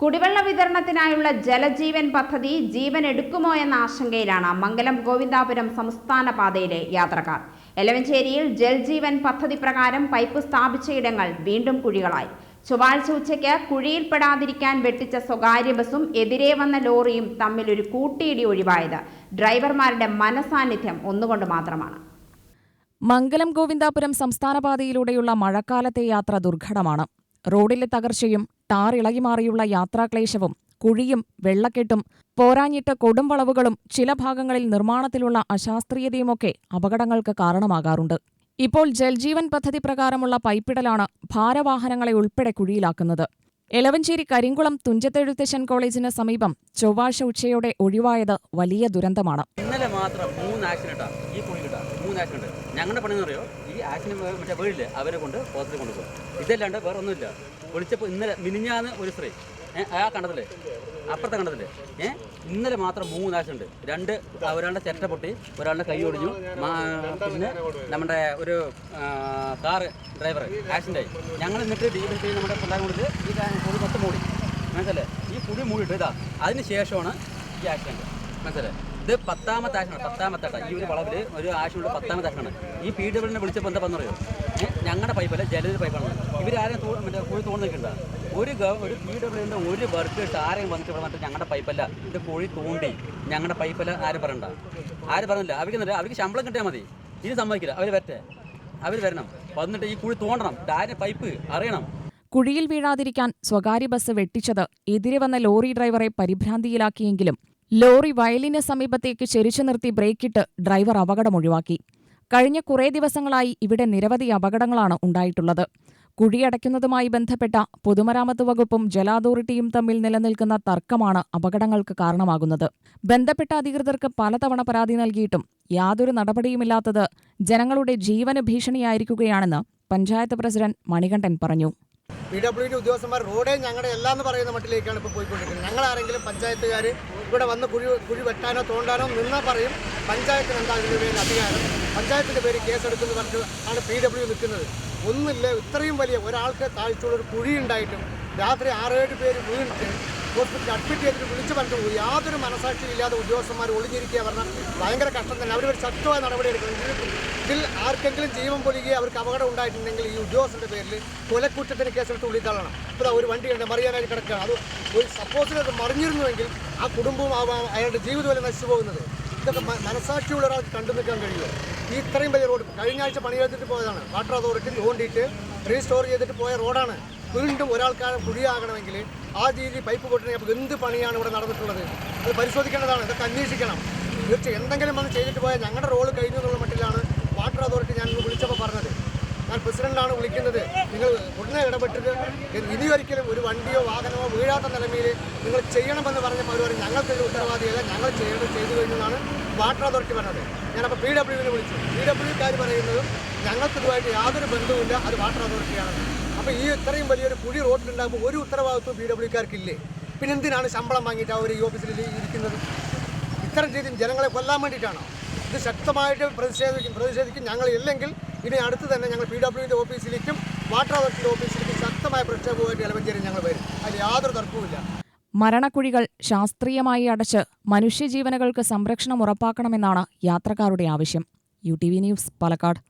കുടിവെള്ള വിതരണത്തിനായുള്ള ജലജീവൻ പദ്ധതി ജീവൻ എടുക്കുമോ എന്ന ആശങ്കയിലാണ് മംഗലം ഗോവിന്ദാപുരം സംസ്ഥാന പാതയിലെ യാത്രക്കാർ. എലവഞ്ചേരിയിൽ ജൽജീവൻ പദ്ധതി പ്രകാരം പൈപ്പ് സ്ഥാപിച്ചയിടങ്ങൾ വീണ്ടും കുഴികളായി. ചൊവ്വാഴ്ച ഉച്ചയ്ക്ക് കുഴിയിൽപ്പെടാതിരിക്കാൻ വെട്ടിച്ച സ്വകാര്യ ബസും എതിരെ വന്ന ലോറിയും തമ്മിൽ ഒരു കൂട്ടിയിടി ഒഴിവായത് ഡ്രൈവർമാരുടെ മനസാന്നിധ്യം ഒന്നുകൊണ്ട് മാത്രമാണ്. മംഗലം ഗോവിന്ദാപുരം സംസ്ഥാനപാതയിലൂടെയുള്ള മഴക്കാലത്തെ യാത്ര ദുർഘടമാണ്. റോഡിലെ തകർച്ചയും ടാർ ഇളകിമാറിയുള്ള യാത്രാക്ലേശവും കുഴിയും വെള്ളക്കെട്ടും പോരാഞ്ഞിട്ട് കൊടുംവളവുകളും ചില ഭാഗങ്ങളിൽ നിർമ്മാണത്തിലുള്ള അശാസ്ത്രീയതയുമൊക്കെ അപകടങ്ങൾക്ക് കാരണമാകാറുണ്ട്. ഇപ്പോൾ ജൽജീവൻ പദ്ധതി പ്രകാരമുള്ള പൈപ്പിടലാണ് ഭാരവാഹനങ്ങളെ ഉൾപ്പെടെ കുഴിയിലാക്കുന്നത്. എലവഞ്ചേരി കരിങ്കുളം തുഞ്ചത്തെഴുത്തച്ഛൻ കോളേജിന് സമീപം ചൊവ്വാഴ്ച ഉച്ചയോടെ ഒഴിവായത് വലിയ ദുരന്തമാണ്. ഇന്നലെ മാത്രം മൂന്ന് ആക്സിഡന്റാ ഈ കുഴിയിലിട്ടാ മൂന്ന് ആക്സിഡന്റ് ഞങ്ങളുടെ പണി എന്ന് പറയോ ഈ ആക്സിഡന്റ് മറ്റേ വീടില്ലേ? അവരെ കൊണ്ട് ഹോസ്പിറ്റലിൽ കൊണ്ടുപോകും. ഇതല്ലാണ്ട് വേറെ ഒന്നുമില്ല വിളിച്ചപ്പോൾ ഇന്നലെ മിനിഞ്ഞാന്ന് ഒരു സ്ത്രീ ആ കണ്ടതില്ലേ അപ്പുറത്തെ കണ്ടതില്ലേ ഏ ഇന്നലെ മാത്രം മൂന്ന് ആക്സിഡന്റ് രണ്ട് ഒരാളുടെ ചെറ്റ പൊട്ടി ഒരാളുടെ കൈ ഒടിഞ്ഞു. പിന്നെ നമ്മുടെ ഒരു കാറ് ഡ്രൈവർ ആക്സിഡന്റ് ആയി. ഞങ്ങൾ എന്നിട്ട് ഡി ചെയ്ത് നമ്മുടെ പിള്ളേർ കൊടുത്ത് ഈ കുടി മൊത്തം മൂടി. മനസ്സിലല്ലേ ഈ കുഴി മൂടിയിട്ട് ഇതാ. അതിന് ശേഷമാണ് ഈ ആക്സിഡന്റ് മനസ്സിലായി ഇത് പത്താമത്തെ ആക്ഷനാണ് പത്താമത്തെ. ഈ ഒരു വളവിൽ ഒരു ആശയുള്ള പത്താമത്തെ ആക്ഷനാണ് ഈ പി ഡബ്ല്യൂനെ വിളിച്ചപ്പോൾ എന്താ പറഞ്ഞറിയോ? ഞങ്ങളുടെ പൈപ്പല്ല ജലവിൽ പൈപ്പാണ് ഇവരാരും മറ്റേ കുഴി തോന്നുന്നുണ്ട് ഒരു ഒരു പി ഡബ്ല്യൂന്റെ ഒരു വർക്ക് ഇട്ട് ആരെയും വന്നിട്ട് ഇവിടെ വന്നിട്ട് ഞങ്ങളുടെ പൈപ്പല്ല ഇത് കുഴി തോണ്ടി. ഞങ്ങളുടെ പൈപ്പല്ല ആരും പറയണ്ട? ആരും പറഞ്ഞില്ല? അവർക്ക് അവർക്ക് ശമ്പളം കിട്ടിയാൽ മതി. ഇനി സമ്മതിക്കില്ല. അവർ വരട്ടെ. അവർ വരണം. വന്നിട്ട് ഈ കുഴി തോണ്ടണം. ആരും പൈപ്പ് അറിയണം. കുഴിയിൽ വീഴാതിരിക്കാൻ സ്വകാര്യ ബസ് വെട്ടിച്ചത് എതിരെ വന്ന ലോറി ഡ്രൈവറെ പരിഭ്രാന്തിയിലാക്കിയെങ്കിലും ലോറി വയലിന് സമീപത്തേക്ക് ചെരിച്ചു നിർത്തി ബ്രേക്കിട്ട് ഡ്രൈവർ അപകടം ഒഴിവാക്കി കഴിഞ്ഞ കുറേ ദിവസങ്ങളായി ഇവിടെ നിരവധി അപകടങ്ങളാണ് ഉണ്ടായിട്ടുള്ളത്. കുഴിയടയ്ക്കുന്നതുമായി ബന്ധപ്പെട്ട പൊതുമരാമത്ത് വകുപ്പും ജല അതോറിറ്റിയും തമ്മിൽ നിലനിൽക്കുന്ന തർക്കമാണ് അപകടങ്ങൾക്ക് കാരണമാകുന്നത്. ബന്ധപ്പെട്ട അധികൃതർക്ക് പലതവണ പരാതി നൽകിയിട്ടും യാതൊരു നടപടിയുമില്ലാത്തത് ജനങ്ങളുടെ ജീവന് ഭീഷണിയായിരിക്കുകയാണെന്ന് പഞ്ചായത്ത് പ്രസിഡന്റ് മണികണ്ഠൻ പറഞ്ഞു. പി ഡബ്ല്യു ഡി ഉദ്യോഗസ്ഥന്മാർ റോഡേ ഞങ്ങളുടെ എല്ലാം എന്ന് പറയുന്ന മട്ടിലേക്കാണ് ഇപ്പോൾ പോയിക്കൊണ്ടിരിക്കുന്നത്. ഞങ്ങളാരെങ്കിലും പഞ്ചായത്തുകാർ ഇവിടെ വന്ന് കുഴി കുഴി വെട്ടാനോ തോണ്ടാനോ നിന്നാൽ പറയും പഞ്ചായത്തിന് എന്താ അതിന്റെ പേരിൽ അധികാരം? പഞ്ചായത്തിന്റെ പേര് കേസെടുക്കുന്നു പറഞ്ഞിട്ട് ആണ് പി ഡബ്ല്യു നിൽക്കുന്നത്. ഒന്നുമില്ല ഇത്രയും വലിയ ഒരാൾക്ക് താഴ്ചയുള്ള ഒരു കുഴി ഉണ്ടായിട്ടും രാത്രി ആറേഴ് പേര് വീണിട്ട് ഹോസ്പിറ്റലിൽ അഡ്മിറ്റ് ചെയ്തിട്ട് വിളിച്ചു പറഞ്ഞിട്ട് പോയി. യാതൊരു മനസാക്ഷിയും ഇല്ലാതെ ഉദ്യോഗസ്ഥന്മാർ ഒളിഞ്ഞിരിക്കുക പറഞ്ഞാൽ ഭയങ്കര കഷ്ടം തന്നെ. അവർ ഒരു ശക്തമായ നടപടി എടുക്കണം ഇതിൽ- ആർക്കെങ്കിലും ജീവൻ പൊലികെ അവർക്ക് അപകടം ഉണ്ടായിട്ടുണ്ടെങ്കിൽ ഈ ഉദ്യോഗസ്ഥന്റെ പേരിൽ കൊലക്കുറ്റത്തിന് കേസെടുത്ത് ഉള്ളിത്തള്ളണം. ഇപ്പോൾ ഒരു വണ്ടി ഉണ്ട് മറിയാനായി കിടക്കുകയാണ്. അത് ഒരു സപ്പോസിൽ അത് മറിഞ്ഞിരുന്നുവെങ്കിൽ ആ കുടുംബവും അയാളുടെ ജീവിതമല്ല നശിച്ചു പോകുന്നത്. ഇതൊക്കെ മനസാക്ഷിയുള്ള ഒരാൾക്ക് കണ്ടു നിൽക്കാൻ കഴിയുമോ? ഈ ഇത്രയും വലിയ റോഡ് കഴിഞ്ഞ ആഴ്ച പണിയെടുത്തിട്ട് പോയതാണ്. വാട്ടർ അതോറിറ്റി തോണ്ടിയിട്ട് റീസ്റ്റോർ ചെയ്തിട്ട് പോയ റോഡാണ്. വീണ്ടും ഒരാൾക്കാരെ കുഴിയാകണമെങ്കിൽ ആ രീതി പൈപ്പ് പൊട്ടണമെങ്കിൽ അപ്പോൾ എന്ത് പണിയാണ് ഇവിടെ നടന്നിട്ടുള്ളത്? അത് പരിശോധിക്കേണ്ടതാണ് ഇതൊക്കെ അന്വേഷിക്കണം. തീർച്ചയായും എന്തെങ്കിലും വന്ന് ചെയ്തിട്ട് പോയാൽ ഞങ്ങളുടെ റോൾ കഴിഞ്ഞു എന്നുള്ള മട്ടിലാണ് വാട്ടർ അതോറിറ്റി ഞാൻ വിളിച്ചപ്പോൾ പറഞ്ഞത്. ഞാൻ പ്രസിഡന്റാണ് വിളിക്കുന്നത്. നിങ്ങൾ ഉടനെ ഇടപെട്ടിട്ട് ഇനി ഒരിക്കലും ഒരു വണ്ടിയോ വാഹനമോ വീഴാത്ത നിലമയിൽ നിങ്ങൾ ചെയ്യണമെന്ന് പറഞ്ഞപ്പോൾ അവർ പറഞ്ഞു ഞങ്ങൾക്കൊരു ഉത്തരവാദിയല്ല ഞങ്ങൾ ചെയ്യേണ്ടത് ചെയ്തു കഴിഞ്ഞതാണ് വാട്ടർ അതോറിറ്റി പറഞ്ഞത്. ഞാനപ്പോൾ പി ഡബ്ല്യുവിനെ വിളിച്ചു. പി ഡബ്ല്യുക്കാർ പറയുന്നതും ഞങ്ങൾക്ക് ഇതുമായിട്ട് യാതൊരു ബന്ധവുമില്ല അത് വാട്ടർ അതോറിറ്റിയാണ് അപ്പോൾ ഈ ഇത്രയും വലിയൊരു കുഴി റോഡിലുണ്ടാകുമ്പോൾ ഒരു ഉത്തരവാദിത്വം പി ഡബ്ല്യുക്കാർക്കില്ലേ പിന്നെ എന്തിനാണ് ശമ്പളം വാങ്ങിയിട്ട് അവർ ഈ ഓഫീസിൽ ഇരിക്കുന്നത്? ഇത്തരം രീതിയിൽ ജനങ്ങളെ കൊല്ലാൻ വേണ്ടിയിട്ടാണോ? ഇത് ശക്തമായിട്ട് പ്രതിഷേധിക്കും പ്രതിഷേധിക്കും ഞങ്ങൾ ഇല്ലെങ്കിൽ ഇനി അടുത്ത് തന്നെ ഞങ്ങൾ പി ഡബ്ല്യുവിന്റെ ഓഫീസിലേക്കും വാട്ടർ അതോറിറ്റിയുടെ ഓഫീസിലേക്കും ശക്തമായ പ്രക്ഷേപമായിട്ട് ഇലവഞ്ചേരി ഞങ്ങൾ വരും. അതിൽ യാതൊരു തർക്കവുമില്ല. മരണക്കുഴികൾ ശാസ്ത്രീയമായി അടച്ച് മനുഷ്യജീവനുകൾക്ക് സംരക്ഷണം ഉറപ്പാക്കണമെന്നാണ് യാത്രക്കാരുടെ ആവശ്യം. U T V news Palakkad.